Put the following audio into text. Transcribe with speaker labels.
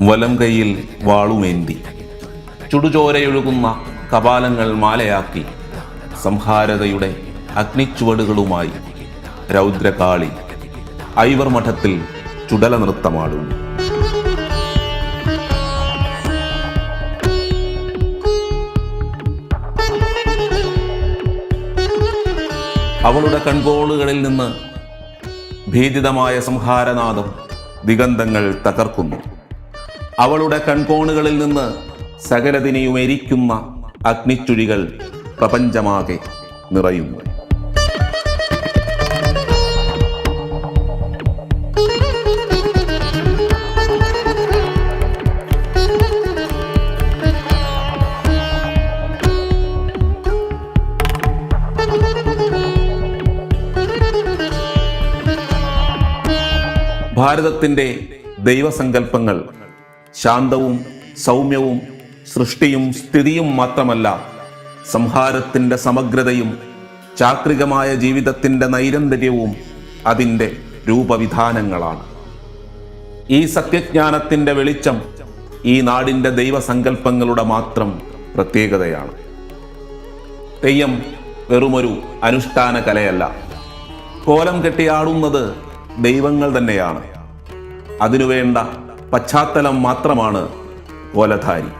Speaker 1: വലം കൈയിൽ വാളുമേന്തി. ചുടുചോരയൊഴുകുന്ന കപാലങ്ങൾ മാലയാക്കി സംഹാരതയുടെ അഗ്നിച്ചുവടുകളുമായി രൗദ്രകാളി ഐവർ മഠത്തിൽ ചുടല നൃത്തമാടും അവളുടെ കൺകോളുകളിൽ നിന്ന് ഭീതിതമായ സംഹാരനാദം ദിഗന്ധങ്ങൾ തകർക്കുന്നു. അവളുടെ കൺകോണുകളിൽ നിന്ന് സകലതിനെയും എരിക്കുന്ന അഗ്നിച്ചുഴികൾ പ്രപഞ്ചമാകെ നിറയുന്നു. ഭാരതത്തിന്റെ ദൈവസങ്കല്പങ്ങൾ ശാന്തവും സൗമ്യവും സൃഷ്ടിയും സ്ഥിതിയും മാത്രമല്ല സംഹാരത്തിന്റെ സമഗ്രതയും ചാക്രികമായ ജീവിതത്തിന്റെ നൈരന്തര്യവും അതിന്റെ രൂപവിധാനങ്ങളാണ്. ഈ സത്യജ്ഞാനത്തിന്റെ വെളിച്ചം ഈ നാടിന്റെ ദൈവസങ്കല്പങ്ങളുടെ മാത്രം പ്രത്യേകതയാണ്. തെയ്യം വെറുമൊരു അനുഷ്ഠാന കലയല്ല. കോലം കെട്ടിയാടുന്നത് ദൈവങ്ങൾ തന്നെയാണ്. അതിനുവേണ്ട പശ്ചാത്തലം മാത്രമാണ് കോലധാരി